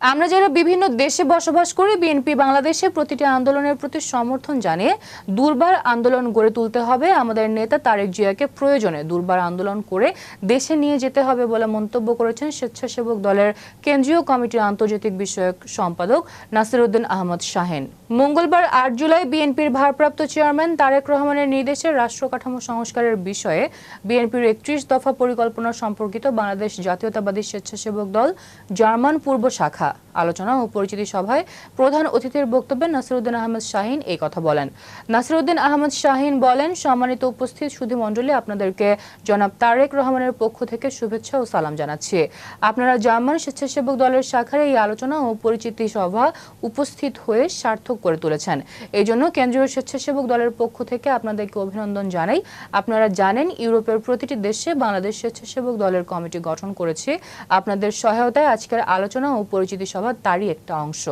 আমরা যারা বিভিন্ন দেশে বসবাস করি বিএনপি বাংলাদেশে প্রতিটি আন্দোলনের প্রতি সমর্থন জানিয়ে দুর্বার আন্দোলন গড়ে তুলতে হবে। আমাদের নেতা তারেক জিয়াকে প্রয়োজনে দুর্বার আন্দোলন করে দেশে নিয়ে যেতে হবে বলে মন্তব্য করেছেন স্বেচ্ছাসেবক দলের কেন্দ্রীয় কমিটির আন্তর্জাতিক বিষয়ক সম্পাদক নাসিরউদ্দিন আহমদ শাহেন। মঙ্গলবার আট জুলাই বিএনপির ভারপ্রাপ্ত চেয়ারম্যান তারেক রহমানের নির্দেশে রাষ্ট্র কাঠামো সংস্কারের বিষয়ে বিএনপির একত্রিশ দফা পরিকল্পনা সম্পর্কিত বাংলাদেশ জাতীয়তাবাদী স্বেচ্ছাসেবক দল জার্মান পূর্ব শাখা আলোচনা ও পরিচিতি সভায় প্রধান অতিথির বক্তব্যে নাসিরুদ্দিন আহমেদ শাহিন এই কথা বলেন। নাসিরুদ্দিন আহমেদ শাহিন বলেন, সম্মানিত উপস্থিত সুধী মণ্ডলী, আপনাদেরকে জনাব তারেক রহমানের পক্ষ থেকে শুভেচ্ছা ও সালাম জানাচ্ছি। আপনারা জার্মান স্বেচ্ছাসেবক দলের শাখার এই আলোচনা ও পরিচিতি সভা উপস্থিত হয়ে সার্থক করে তুলেছেন। এই জন্য কেন্দ্রীয় স্বেচ্ছাসেবক দলের পক্ষ থেকে আপনাদেরকে অভিনন্দন জানাই। আপনারা জানেন, ইউরোপের প্রতিটি দেশে বাংলাদেশ স্বেচ্ছাসেবক দলের কমিটি গঠন করেছে। আপনাদের সহায়তায় আজকের আলোচনা ও পরিচিতি সভা তারই একটা অংশ।